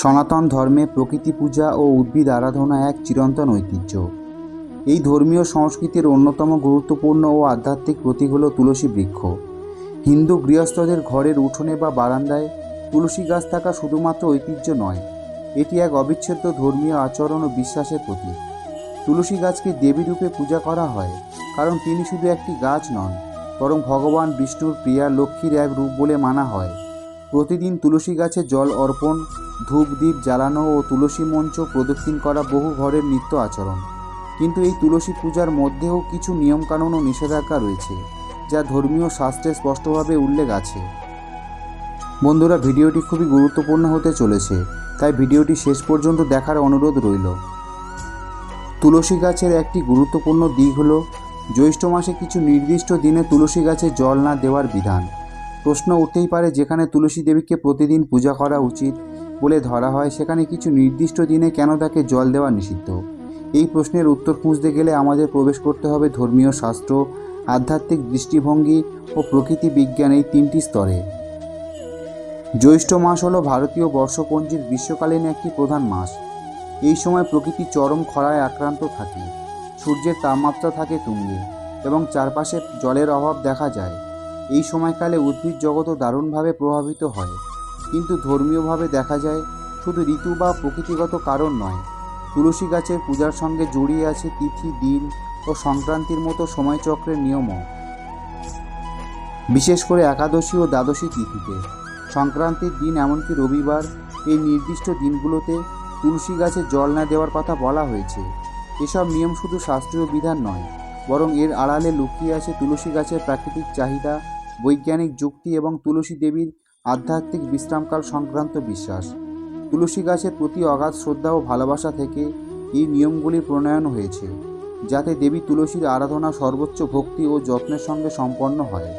সনাতন ধর্মে প্রকৃতি পূজা ও উদ্ভিদ আরাধনা এক চিরন্তন ঐতিহ্য। এই ধর্মীয় সংস্কৃতির অন্যতম গুরুত্বপূর্ণ ও আধ্যাত্মিক প্রতীক হল তুলসী বৃক্ষ। হিন্দু গৃহস্থদের ঘরের উঠোনে বা বারান্দায় তুলসী গাছ থাকা শুধুমাত্র ঐতিহ্য নয়, এটি এক অবিচ্ছেদ্য ধর্মীয় আচরণ ও বিশ্বাসের প্রতীক। তুলসী গাছকে দেবী রূপে পূজা করা হয়, কারণ তিনি শুধু একটি গাছ নন, বরং ভগবান বিষ্ণুর প্রিয়া লক্ষ্মীর এক রূপ বলে মানা হয়। প্রতিদিন তুলসী গাছে জল অর্পণ ধূপ দ্বীপ জ্বালানো ও তুলসী মঞ্চ প্রদক্ষিণ করা বহু ঘরের নিত্য আচরণ। কিন্তু এই তুলসী পূজার মধ্যেও কিছু নিয়মকানুন ও নিষেধাজ্ঞা রয়েছে, যা ধর্মীয় শাস্ত্রে স্পষ্টভাবে উল্লেখ আছে। বন্ধুরা, ভিডিওটি খুবই গুরুত্বপূর্ণ হতে চলেছে, তাই ভিডিওটি শেষ পর্যন্ত দেখার অনুরোধ রইল। তুলসী গাছের একটি গুরুত্বপূর্ণ দিক হল, জ্যৈষ্ঠ মাসে কিছু নির্দিষ্ট দিনে তুলসী গাছে জল না দেওয়ার বিধান। প্রশ্ন উঠতেই পারে যেখানে তুলসী দেবীকে প্রতিদিন পূজা করা উচিত বলে ধরা হয়, সেখানে কিছু নির্দিষ্ট দিনে কেন তাকে জল দেওয়া নিষিদ্ধ? এই প্রশ্নের উত্তর খুঁজতে গেলে আমাদের প্রবেশ করতে হবে ধর্মীয় শাস্ত্র, আধ্যাত্মিক দৃষ্টিভঙ্গি ও প্রকৃতি বিজ্ঞান এই তিনটি স্তরে। জ্যৈষ্ঠ মাস হলো ভারতীয় বর্ষপঞ্জির গ্রীষ্মকালীন একটি প্রধান মাস। এই সময় প্রকৃতি চরম খরায় আক্রান্ত থাকে। সূর্যের তাপমাত্রা থাকে তুঙ্গে এবং চারপাশে জলের অভাব দেখা যায়। এই সময়কালে উদ্ভিদ জগতও দারুণভাবে প্রভাবিত হয়। কিন্তু ধর্মীয়ভাবে দেখা যায়, শুধু ঋতু বা প্রকৃতিগত কারণ নয়। তুলসী গাছের পূজার সঙ্গে জড়িয়ে আছে তিথি, দিন ও সংক্রান্তির মতো সময়চক্রের নিয়মও। বিশেষ করে একাদশী ও দ্বাদশী তিথিতে। সংক্রান্তির দিন এমনকি রবিবার, এই নির্দিষ্ট দিনগুলোতে তুলসী গাছে জল না দেওয়ার কথা বলা হয়েছে। এসব নিয়ম শুধু শাস্ত্রীয় বিধান নয়, বরং এর আড়ালে লুকিয়ে আছে তুলসী গাছের প্রাকৃতিক চাহিদা বৈজ্ঞানিক যুক্তি এবং তুলসী দেবীর আধ্যাত্মিক বিশ্রামকাল সংক্রান্ত বিশ্বাস। তুলসী গাছের প্রতি অগাধ শ্রদ্ধা ও ভালোবাসা থেকে এই নিয়মগুলি প্রণয়ন হয়েছে, যাতে দেবী তুলসীর আরাধনা সর্বোচ্চ ভক্তি ও যত্নের সঙ্গে সম্পন্ন হয়।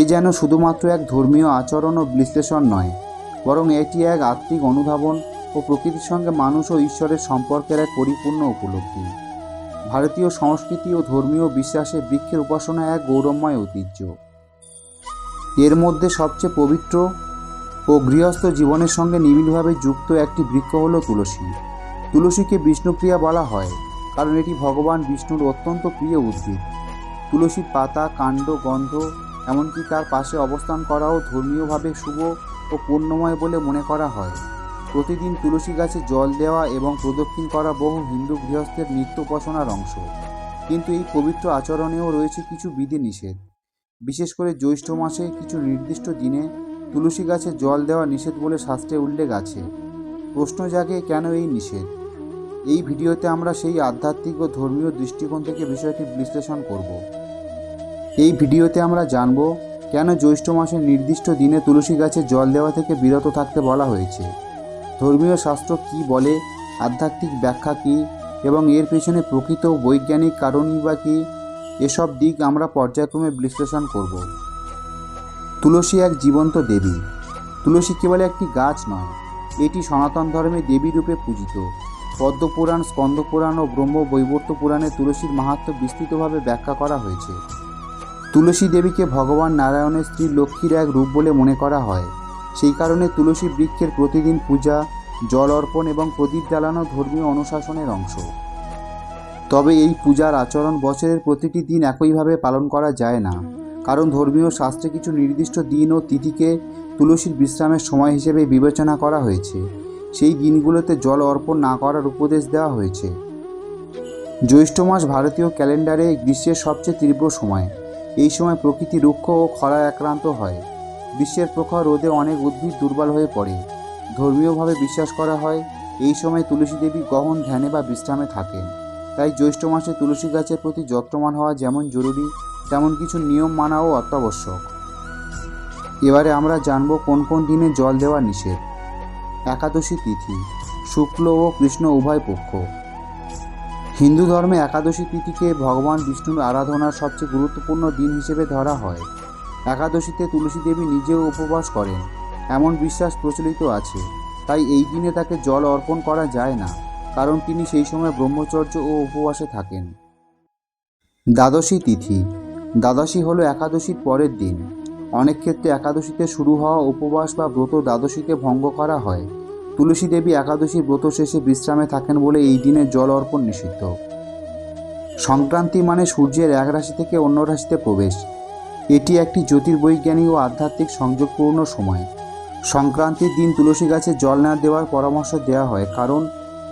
এ যেন শুধুমাত্র এক ধর্মীয় আচরণ ও বিশ্লেষণ নয়, বরং এটি এক আত্মিক অনুধাবন ও প্রকৃতির সঙ্গে মানুষ ও ঈশ্বরের সম্পর্কের এক পরিপূর্ণ উপলব্ধি। ভারতীয় সংস্কৃতি ও ধর্মীয় বিশ্বাসে বৃক্ষের উপাসনা এক গৌরবময় ঐতিহ্য। এর মধ্যে সবচেয়ে পবিত্র ও গৃহস্থ জীবনের সঙ্গে নিবিড়ভাবে যুক্ত একটি বৃক্ষ হল তুলসী। তুলসীকে বিষ্ণুপ্রিয়া বলা হয়, কারণ এটি ভগবান বিষ্ণুর অত্যন্ত প্রিয় উদ্ভিদ। তুলসীর পাতা, কাণ্ড, গন্ধ, এমনকি তার পাশে অবস্থান করাও ধর্মীয়ভাবে শুভ ও পুণ্যময় বলে মনে করা হয়। প্রতিদিন তুলসী গাছে জল দেওয়া এবং প্রদক্ষিণ করা বহু হিন্দু গৃহস্থের নিত্য উপাসনার অংশ। কিন্তু এই পবিত্র আচরণেও রয়েছে কিছু বিধিনিষেধ। বিশেষ করে জ্যৈষ্ঠ মাসে কিছু নির্দিষ্ট দিনে তুলসী গাছে জল দেওয়া নিষেধ বলে শাস্ত্রে উল্লেখ আছে। প্রশ্ন জাগে, কেন এই নিষেধ? এই ভিডিওতে আমরা সেই আধ্যাত্মিক ও ধর্মীয় দৃষ্টিকোণ থেকে বিষয়টি বিশ্লেষণ করব। এই ভিডিওতে আমরা জানব, কেন জ্যৈষ্ঠ মাসের নির্দিষ্ট দিনে তুলসী গাছে জল দেওয়া থেকে বিরত থাকতে বলা হয়েছে? ধর্মীয় শাস্ত্র কি বলে? আধ্যাত্মিক ব্যাখ্যা কী? এবং এর পেছনে প্রকৃত বৈজ্ঞানিক কারণই বা কী? এসব দিক আমরা পর্যায়ক্রমে বিশ্লেষণ করব। তুলসী এক জীবন্ত দেবী। তুলসী কেবল একটি গাছ নয়, এটি সনাতন ধর্মে দেবী রূপে পূজিত। পদ্মপুরাণ, স্কন্দপুরাণ ও ব্রহ্ম বৈবর্ত পুরাণে তুলসীর মাহাত্ম্য বিস্তৃতভাবে ব্যাখ্যা করা হয়েছে। তুলসী দেবীকে ভগবান নারায়ণের স্ত্রী লক্ষ্মীর এক রূপ বলে মনে করা হয়। সেই কারণে তুলসী বৃক্ষের প্রতিদিন পূজা, জল অর্পণ এবং প্রদীপ জ্বালানো ধর্মীয় অনুশাসনের অংশ। তবে এই পূজার আচরণ বছরের প্রতিটি দিন একইভাবে পালন করা যায় না। কারণ ধর্মীয় শাস্ত্রে কিছু নির্দিষ্ট দিন ও তিথিকে তুলসীর বিশ্রামের সময় হিসেবে বিবেচনা করা হয়েছে। সেই দিনগুলোতে জল অর্পণ না করার উপদেশ দেওয়া হয়েছে। জ্যৈষ্ঠ মাস ভারতীয় ক্যালেন্ডারে গ্রীষ্মের সবচেয়ে তীব্র সময়। এই সময় প্রকৃতি রুক্ষ ও খরায় আক্রান্ত হয়। গ্রীষ্মের প্রখর রোদে অনেক উদ্ভিদ দুর্বল হয়ে পড়ে। ধর্মীয়ভাবে বিশ্বাস করা হয়, এই সময় তুলসী দেবী গহন, ধ্যানে বা বিশ্রামে থাকেন। তাই জ্যৈষ্ঠ মাসে তুলসী গাছের প্রতি যত্নমান হওয়া যেমন জরুরি, তেমন কিছু নিয়ম মানাও অত্যাবশ্যক। এবারে আমরা জানব কোন কোন দিনে জল দেওয়া নিষেধ। একাদশী তিথি, শুক্ল ও কৃষ্ণ উভয় পক্ষ। হিন্দু ধর্মে একাদশী তিথিকে ভগবান বিষ্ণুর আরাধনার সবচেয়ে গুরুত্বপূর্ণ দিন হিসেবে ধরা হয়। একাদশীতে তুলসী দেবী নিজেও উপবাস করেন। এমন বিশ্বাস প্রচলিত আছে। তাই এই দিনে তাকে জল অর্পণ করা যায় না, কারণ তিনি সেই সময় ব্রহ্মচর্য ও উপবাসে থাকেন। দ্বাদশী তিথি। দ্বাদশী হলো একাদশীর পরের দিন। অনেক ক্ষেত্রে একাদশীতে শুরু হওয়া উপবাস বা ব্রত দ্বাদশীকে ভঙ্গ করা হয়। তুলসী দেবী একাদশী ব্রত শেষে বিশ্রামে থাকেন বলে এই দিনে জল অর্পণ নিষিদ্ধ। সংক্রান্তি মানে সূর্যের এক রাশি থেকে অন্য রাশিতে প্রবেশ। এটি একটি জ্যোতির্বৈজ্ঞানিক ও আধ্যাত্মিক সংযোগপূর্ণ সময়। সংক্রান্তির দিন তুলসী গাছে জল না দেওয়ার পরামর্শ দেওয়া হয়, কারণ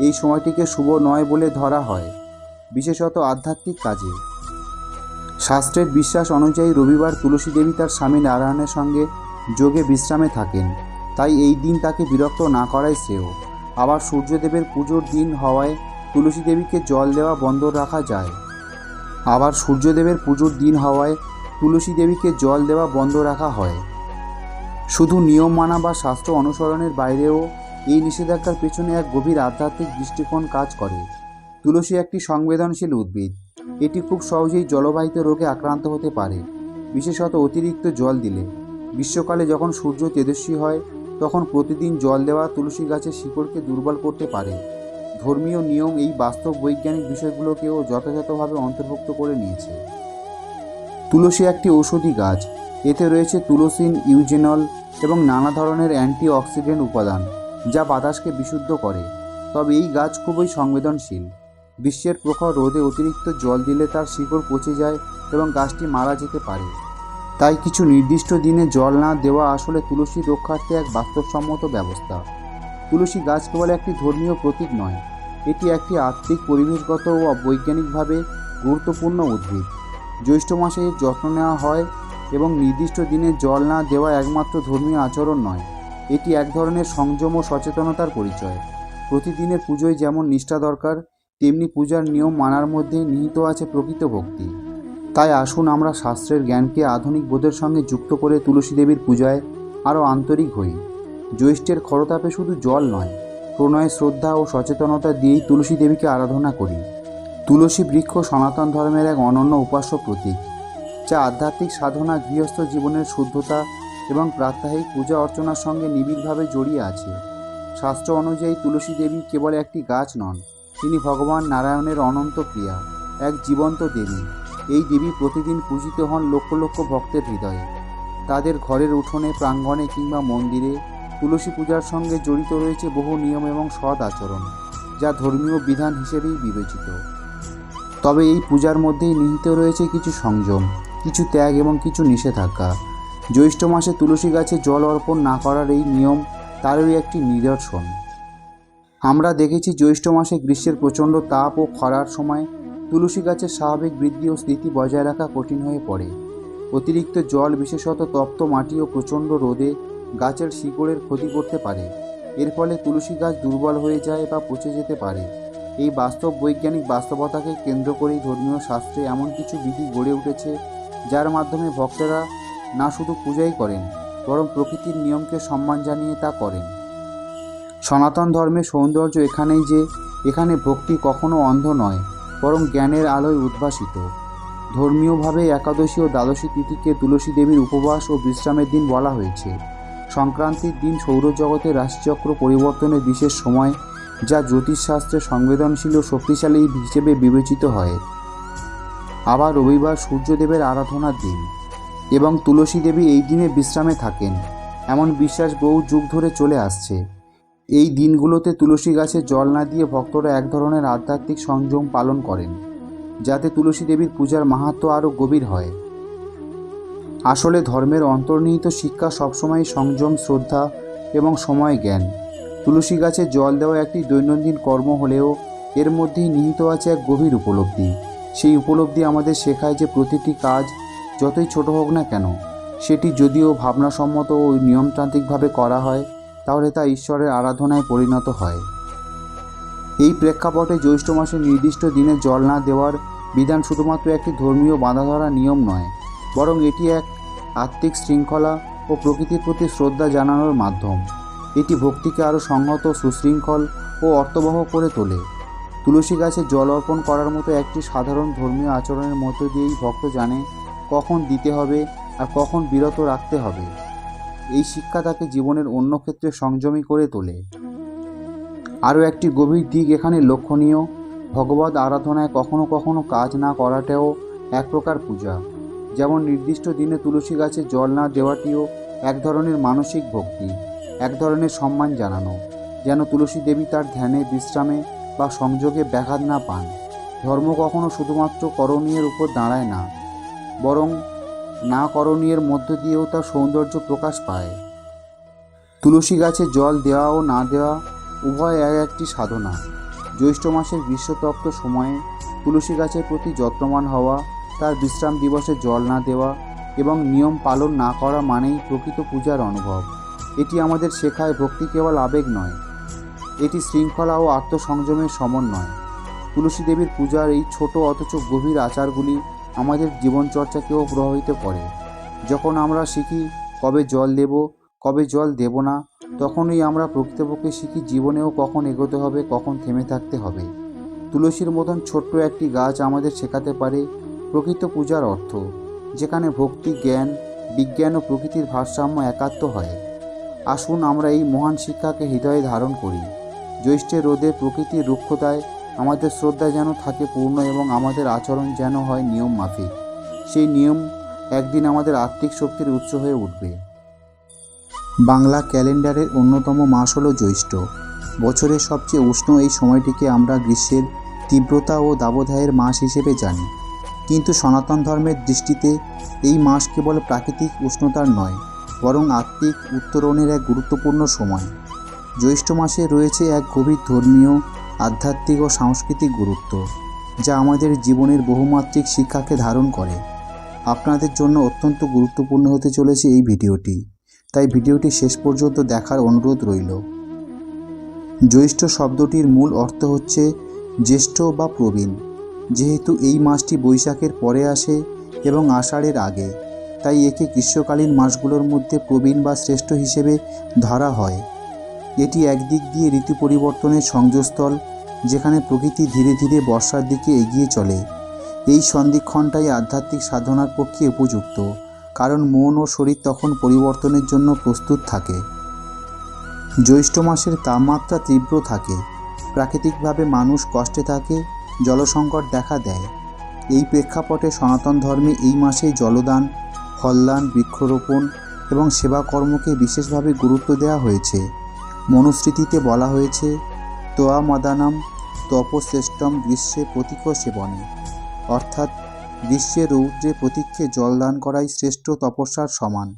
এই সময়টিকে শুভ নয় বলে ধরা হয়, বিশেষত আধ্যাত্মিক কাজে। শাস্ত্রের বিশ্বাস অনুযায়ী রবিবার তুলসী দেবী তার স্বামী নারায়ণের সঙ্গে যোগে বিশ্রামে থাকেন, তাই এই দিন তাকে বিরক্ত না করাই শ্রেয়। আবার সূর্যদেবের পুজোর দিন হওয়ায় তুলসী দেবীকে জল দেওয়া বন্ধ রাখা যায়। আবার সূর্যদেবের পুজোর দিন হওয়ায় তুলসী দেবীকে জল দেওয়া বন্ধ রাখা হয়। শুধু নিয়ম মানা বা শাস্ত্র অনুসরণের বাইরেও এই নিষেধাজ্ঞার পেছনে এক গভীর আধ্যাত্মিক দৃষ্টিকোণ কাজ করে। তুলসী একটি সংবেদনশীল উদ্ভিদ। এটি খুব সহজেই জলবাহিত রোগে আক্রান্ত হতে পারে, বিশেষত অতিরিক্ত জল দিলে। গ্রীষ্মকালে যখন সূর্য তেজস্বী হয়, তখন প্রতিদিন জল দেওয়া তুলসী গাছের শিকড়কে দুর্বল করতে পারে। ধর্মীয় নিয়ম এই বাস্তব বৈজ্ঞানিক বিষয়গুলোকেও যথাযথভাবে অন্তর্ভুক্ত করে নিয়েছে। তুলসী একটি ঔষধি গাছ। এতে রয়েছে তুলসিন, ইউজেনল এবং নানা ধরনের অ্যান্টি অক্সিডেন্ট উপাদান, যা বাতাসকে বিশুদ্ধ করে। তবে এই গাছ খুবই সংবেদনশীল। বিশ্বের প্রখর রোদে অতিরিক্ত জল দিলে তার শিকড় পচে যায় এবং গাছটি মারা যেতে পারে। তাই কিছু নির্দিষ্ট দিনে জল না দেওয়া আসলে তুলসী রক্ষার্থে এক বাস্তবসম্মত ব্যবস্থা। তুলসী গাছ কেবল একটি ধর্মীয় প্রতীক নয়, এটি একটি আর্থিক পরিবেশগত ও বৈজ্ঞানিকভাবে গুরুত্বপূর্ণ উদ্ভিদ। জ্যৈষ্ঠ মাসে যত্ন নেওয়া হয় এবং নির্দিষ্ট দিনে জল না দেওয়া একমাত্র ধর্মীয় আচরণ নয়। এটি এক ধরনের সংযম ও সচেতনতার পরিচয়। প্রতিদিনের পুজোয় যেমন নিষ্ঠা দরকার, তেমনি পূজার নিয়ম মানার মধ্যে নিহিত আছে প্রকৃত ভক্তি। তাই আসুন আমরা শাস্ত্রের জ্ঞানকে আধুনিক বোধের সঙ্গে যুক্ত করে তুলসী দেবীর পূজায় আরও আন্তরিক হই। জ্যৈষ্ঠের খরতাপে শুধু জল নয়, প্রণয়, শ্রদ্ধা ও সচেতনতা দিয়েই তুলসী দেবীকে আরাধনা করি। তুলসী বৃক্ষ সনাতন ধর্মের এক অনন্য উপাস্য প্রতীক, যা আধ্যাত্মিক সাধনা, গৃহস্থ জীবনের শুদ্ধতা এবং প্রাত্যহিক পূজা অর্চনার সঙ্গে নিবিড়ভাবে জড়িয়ে আছে। শাস্ত্র অনুযায়ী তুলসী দেবী কেবল একটি গাছ নন, তিনি ভগবান নারায়ণের অনন্ত ক্রিয়া এক জীবন্ত দেবী। এই দেবী প্রতিদিন পূজিত হন লক্ষ লক্ষ ভক্তের হৃদয়ে। তাদের ঘরের উঠোনে, প্রাঙ্গণে কিংবা মন্দিরে তুলসী পূজার সঙ্গে জড়িত রয়েছে বহু নিয়ম এবং সৎ আচরণ, যা ধর্মীয় বিধান হিসেবেই বিবেচিত। তবে এই পূজার মধ্যেই নিহিত রয়েছে কিছু সংযম, কিছু ত্যাগ এবং কিছু নিষেধাজ্ঞা। জ্যৈষ্ঠ মাসে তুলসী গাছে জল অর্পণ না করার এই নিয়ম তারই একটি নিদর্শন। আমরা দেখেছি জ্যৈষ্ঠ মাসে গ্রীষ্মের প্রচণ্ড তাপ ও খরার সময় তুলসী গাছের স্বাভাবিক বৃদ্ধি ও স্থিতি বজায় রাখা কঠিন হয়ে পড়ে। অতিরিক্ত জল বিশেষত তপ্ত মাটি ও প্রচণ্ড রোদে গাছের শিকড়ের ক্ষতি করতে পারে। এর ফলে তুলসী গাছ দুর্বল হয়ে যায় বা পচে যেতে পারে। এই বাস্তব বৈজ্ঞানিক বাস্তবতাকে কেন্দ্র করেই ধর্মীয় শাস্ত্রে এমন কিছু বিধি গড়ে উঠেছে, যার মাধ্যমে ভক্তরা না শুধু পূজাই করেন, বরং প্রকৃতির নিয়মকে সম্মান জানিয়ে তা করেন। সনাতন ধর্মের সৌন্দর্য এখানেই যে, এখানে ভক্তি কখনো অন্ধ নয়, বরং জ্ঞানের আলোয় উদ্ভাসিত। ধর্মীয়ভাবে একাদশী ও দ্বাদশী তিথিকে তুলসী দেবীর উপবাস ও বিশ্রামের দিন বলা হয়েছে। সংক্রান্তির দিন সৌরজগতের রাশিচক্র পরিবর্তনের বিশেষ সময় যা জ্যোতিষশাস্ত্রে সংবেদনশীল ও শক্তিশালী হিসেবে বিবেচিত হয়। আবার রবিবার সূর্যদেবের আরাধনার দিন এবং তুলসী দেবী এই দিনে বিশ্রামে থাকেন, এমন বিশ্বাস বহু যুগ ধরে চলে আসছে। এই দিনগুলোতে তুলসী গাছে জল না দিয়ে ভক্তরা এক ধরনের আধ্যাত্মিক সংযম পালন করেন, যাতে তুলসী দেবীর পূজার মাহাত্ম্য আরও গভীর হয়। আসলে ধর্মের অন্তর্নিহিত শিক্ষা সবসময় সংযম, শ্রদ্ধা এবং সময় জ্ঞান। তুলসী গাছে জল দেওয়া একটি দৈনন্দিন কর্ম হলেও এর মধ্যেই নিহিত আছে এক গভীর উপলব্ধি। সেই উপলব্ধি আমাদের শেখায় যে প্রতিটি কাজ, যতই ছোট হোক না কেন, সেটি যদিও ভাবনাসম্মত ও নিয়মতান্ত্রিকভাবে করা হয়, তাহলে তা ঈশ্বরের আরাধনায় পরিণত হয়। এই প্রেক্ষাপটে জ্যৈষ্ঠ মাসে নির্দিষ্ট দিনে জল না দেওয়ার বিধান শুধুমাত্র একটি ধর্মীয় বাঁধাধরা নিয়ম নয়, বরং এটি এক আত্মিক শৃঙ্খলা ও প্রকৃতির প্রতি শ্রদ্ধা জানানোর মাধ্যম। এটি ভক্তিকে আরও সংহত, সুশৃঙ্খল ও অর্থবহ করে তোলে। তুলসী গাছে জল অর্পণ করার মতো একটি সাধারণ ধর্মীয় আচরণের মধ্য দিয়েই ভক্ত জানে কখন দিতে হবে আর কখন বিরত রাখতে হবে। এই শিক্ষা তাকে জীবনের অন্য ক্ষেত্রে সংযমী করে তোলে। আরও একটি গভীর দিক এখানে লক্ষণীয়। ভগবত আরাধনায় কখনো কখনো কাজ না করাটাও এক প্রকার পূজা। যেমন নির্দিষ্ট দিনে তুলসী গাছে জল না দেওয়াটিও এক ধরনের মানসিক ভক্তি। এক ধরনের সম্মান জানানো, যেন তুলসী দেবী তার ধ্যানে, বিশ্রামে বা সংযোগে ব্যাঘাত না পান। ধর্ম কখনো শুধুমাত্র করণীয়ের উপর দাঁড়ায় না, বরং না করণীয়ের মধ্য দিয়েও তার সৌন্দর্য প্রকাশ পায়। তুলসী গাছে জল দেওয়া ও না দেওয়া উভয় এক একটি সাধনা। জ্যৈষ্ঠ মাসের গ্রীষ্মতপ্ত সময়ে তুলসী গাছের প্রতি যত্নবান হওয়া, তার বিশ্রাম দিবসে জল না দেওয়া এবং নিয়ম পালন না করা মানেই প্রকৃত পূজার অনুভব। এটি আমাদের শেখায় ভক্তি কেবল আবেগ নয়। এটি শৃঙ্খলা ও আত্মসংযমের সমন্বয়। তুলসী দেবীর পূজার এই ছোট অথচ গভীর আচারগুলি আমাদের জীবনচর্চাকেও প্রভাবিত করে। যখন আমরা শিখি কবে জল দেব, কবে জল দেব না, তখনই আমরা প্রকৃতপক্ষে শিখি জীবনেও কখন এগোতে হবে, কখন থেমে থাকতে হবে। তুলসীর মতন ছোট্ট একটি গাছ আমাদের শেখাতে পারে প্রকৃত পূজার অর্থ, যেখানে ভক্তি, জ্ঞান, বিজ্ঞান ও প্রকৃতির ভারসাম্য একাত্ম হয়। আসুন আমরা এই মহান শিক্ষাকে হৃদয়ে ধারণ করি। জ্যৈষ্ঠের রোদে প্রকৃতির রুক্ষতায় আমাদের শ্রদ্ধা যেন থাকে পূর্ণ এবং আমাদের আচরণ যেন হয় নিয়ম মাফিক। সেই নিয়ম একদিন আমাদের আত্মিক শক্তির উৎস হয়ে উঠবে। বাংলা ক্যালেন্ডারের অন্যতম মাস হলো জ্যৈষ্ঠ। বছরের সবচেয়ে উষ্ণ এই সময়টিকে আমরা গ্রীষ্মের তীব্রতা ও দাবদাহের মাস হিসেবে জানি। কিন্তু সনাতন ধর্মের দৃষ্টিতে এই মাস কেবল প্রাকৃতিক উষ্ণতার নয় বরং আত্মিক উত্তরণের এক গুরুত্বপূর্ণ সময়। জ্যৈষ্ঠ মাসে রয়েছে এক গভীর ধর্মীয়, আধ্যাত্মিক ও সাংস্কৃতিক গুরুত্ব, যা আমাদের জীবনের বহুমাত্রিক শিক্ষাকে ধারণ করে। আপনাদের জন্য অত্যন্ত গুরুত্বপূর্ণ হতে চলেছে এই ভিডিওটি, তাই ভিডিওটি শেষ পর্যন্ত দেখার অনুরোধ রইল। জ্যৈষ্ঠ শব্দটির মূল অর্থ হচ্ছে জ্যেষ্ঠ বা প্রবীণ, যেহেতু এই মাসটি বৈশাখের পরে আসে এবং আষাঢ়ের আগে। তাই একে গ্রীষ্মকালীন মাসগুলোর মধ্যে প্রবীণ বা শ্রেষ্ঠ হিসেবে ধরা হয়। এটি একদিক দিয়ে ঋতু পরিবর্তনের সংযোগস্থল, যেখানে প্রকৃতি ধীরে ধীরে বর্ষার দিকে এগিয়ে চলে। এই সন্ধিক্ষণটাই আধ্যাত্মিক সাধনার পক্ষে উপযুক্ত, কারণ মন ও শরীর তখন পরিবর্তনের জন্য প্রস্তুত থাকে। জ্যৈষ্ঠ মাসের তাপমাত্রা তীব্র থাকে, প্রাকৃতিকভাবে মানুষ কষ্টে থাকে, জলসংকট দেখা দেয়। এই প্রেক্ষাপটে সনাতন ধর্মে এই মাসে জলদান ফলদান বৃক্ষরোপণ এবং সেবাকর্মকে বিশেষভাবে গুরুত্ব দেওয়া হয়েছে। মনুস্মৃতিতে বলা হয়েছে তোয়া মদানাম তপশ্রেষ্ঠম গ্রীষ্মে প্রতীক সেবনে। অর্থাৎ গ্রীষ্মের রৌদ্রে প্রতীক্ষে জলদান করাই শ্রেষ্ঠ তপস্যার সমান।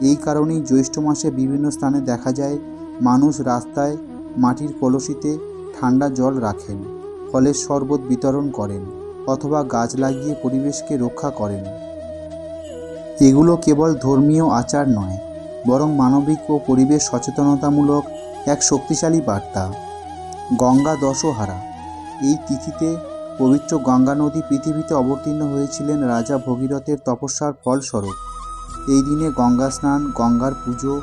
এই কারণেই জ্যৈষ্ঠ মাসে বিভিন্ন স্থানে দেখা যায়, মানুষ রাস্তায়, মাটির কলসিতে ঠান্ডা জল রাখেন ফলের শরবত বিতরণ করেন অথবা গাছ লাগিয়ে পরিবেশকে রক্ষা করেন। এগুলো কেবল ধর্মীয় আচার নয়, বরং মানবিক ও পরিবেশ সচেতনতামূলক এক শক্তিশালী বার্তা। গঙ্গা দশহারা। এই তিথিতে পবিত্র গঙ্গা নদী পৃথিবীতে অবতীর্ণ হয়েছিলেন রাজা ভগীরথের তপস্যার ফলস্বরূপ। এই দিনে গঙ্গা স্নান, গঙ্গার পুজো,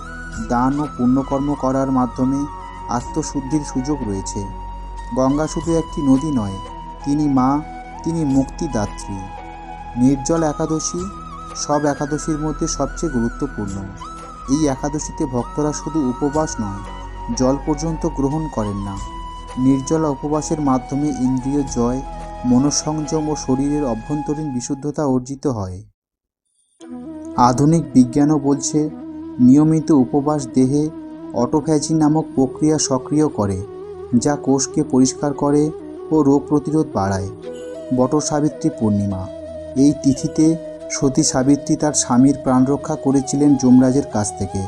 দান ও পুণ্যকর্ম করার মাধ্যমে আত্মশুদ্ধির সুযোগ রয়েছে। গঙ্গা শুধু একটি নদী নয়, তিনি মা, তিনি মুক্তিদাত্রী। নির্জল একাদশী সব একাদশীর মধ্যে সবচেয়ে গুরুত্বপূর্ণ। এই একাদশীতে ভক্তরা শুধু উপবাস নয়, জল পর্যন্ত গ্রহণ করেন না। নির্জলা উপবাসের মাধ্যমে ইন্দ্রিয় জয়, মনঃসংযম ও শরীরের অভ্যন্তরীণ বিশুদ্ধতা অর্জিত হয়। আধুনিক বিজ্ঞানও বলছে, নিয়মিত উপবাস দেহে অটোফ্যাজি নামক প্রক্রিয়া সক্রিয় করে, যা কোষকে পরিষ্কার করে ও রোগ প্রতিরোধ বাড়ায়। বট সাবিত্রী পূর্ণিমা। এই তিথিতে সতী সাবিত্রী তার স্বামীর প্রাণ রক্ষা করেছিলেন যমরাজের কাছ থেকে।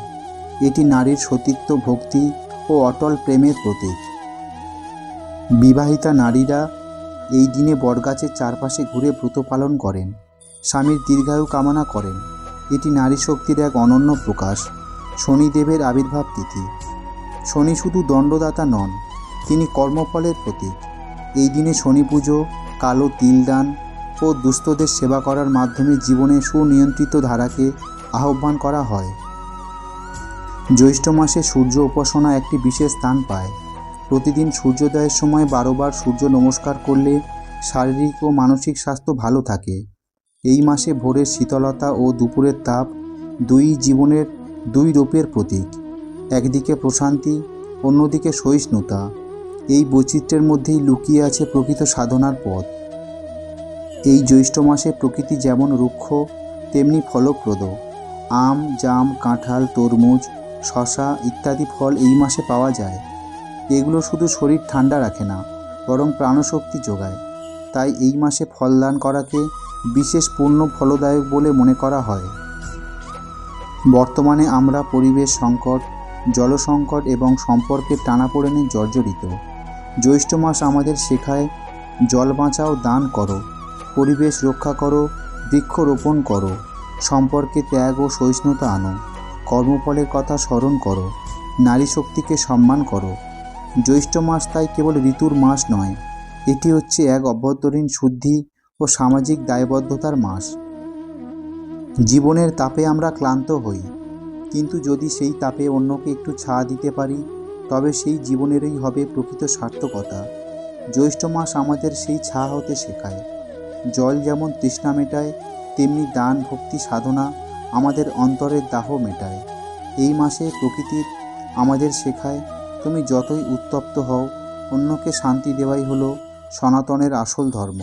এটি নারীর সতীত্ব, ভক্তি ও অটল প্রেমের প্রতীক। বিবাহিতা নারীরা এই দিনে বটগাছের চারপাশে ঘুরে ব্রত পালন করেন। স্বামীর দীর্ঘায়ু কামনা করেন। এটি নারী শক্তির এক অনন্য প্রকাশ। শনিদেবের আবির্ভাব তিথি। শনি শুধু দণ্ডদাতা নন, তিনি কর্মফলের প্রতীক। এই দিনে শনি পুজো, কালো তিলদান ও দুস্থদের সেবা করার মাধ্যমে জীবনে সুনিয়ন্ত্রিত ধারাকে আহ্বান করা হয়। জ্যৈষ্ঠ মাসে সূর্য উপাসনা একটি বিশেষ স্থান পায়। প্রতিদিন সূর্যোদয়ের সময় বারোবার সূর্য নমস্কার করলে শারীরিক ও মানসিক স্বাস্থ্য ভালো থাকে। এই মাসে ভোরের শীতলতা ও দুপুরের তাপ দুই জীবনের দুই রূপের প্রতীক। একদিকে প্রশান্তি, অন্যদিকে সহিষ্ণুতা। এই বৈচিত্র্যের মধ্যেই লুকিয়ে আছে প্রকৃত সাধনার পথ। এই জ্যৈষ্ঠ মাসে প্রকৃতি যেমন রুক্ষ, তেমনি ফলপ্রদ। আম, জাম, কাঁঠাল, তরমুজ, শশা ইত্যাদি ফল এই মাসে পাওয়া যায়। এগুলো শুধু শরীর ঠান্ডা রাখে না, বরং প্রাণশক্তি যোগায়। তাই এই মাসে ফলদান করাকে বিশেষ পূর্ণ ফলদায়ক বলে মনে করা হয়। বর্তমানে আমরা পরিবেশ সংকট, জলসংকট এবং সম্পর্কের টানাপোড়েনে জর্জরিত। জ্যৈষ্ঠ মাস আমাদের শেখায়, জল বাঁচাও, দান করো। পরিবেশ রক্ষা করো, বৃক্ষরোপণ করো, সম্পর্কে ত্যাগ ও সহিষ্ণুতা আনো, কর্মফলের কথা স্মরণ করো, নারী শক্তিকে সম্মান করো। জ্যৈষ্ঠ মাস তাই কেবল ঋতুর মাস নয়, এটি হচ্ছে এক অভ্যন্তরীণ শুদ্ধি ও সামাজিক দায়বদ্ধতার মাস। জীবনের তাপে আমরা ক্লান্ত হই, কিন্তু যদি সেই তাপে অন্যকে একটু ছায়া দিতে পারি, তবে সেই জীবনেরই হবে প্রকৃত সার্থকতা। জ্যৈষ্ঠ মাস আমাদের সেই ছায়া হতে শেখায়। জল যেমন তৃষ্ণা মেটায়, তেমনি দান ভক্তি সাধনা আমাদের অন্তরের দাহ মেটায়। এই মাসে প্রকৃতির আমাদের শেখায়, তুমি যতই উত্তপ্ত হও, অন্যকে শান্তি দেওয়াই হলো সনাতনের আসল ধর্ম।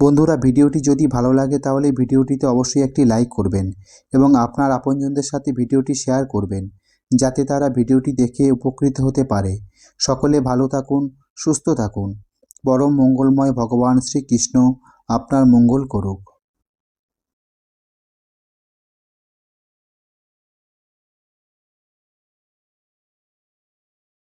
বন্ধুরা, ভিডিওটি যদি ভালো লাগে, তাহলে ভিডিওটিতে অবশ্যই একটি লাইক করবেন এবং আপনার আপনজনদের সাথে ভিডিওটি শেয়ার করবেন, যাতে তারা ভিডিওটি দেখে উপকৃত হতে পারে। সকলে ভালো থাকুন, সুস্থ থাকুন। পরম মঙ্গলময় ভগবান শ্রীকৃষ্ণ আপনার মঙ্গল করুক।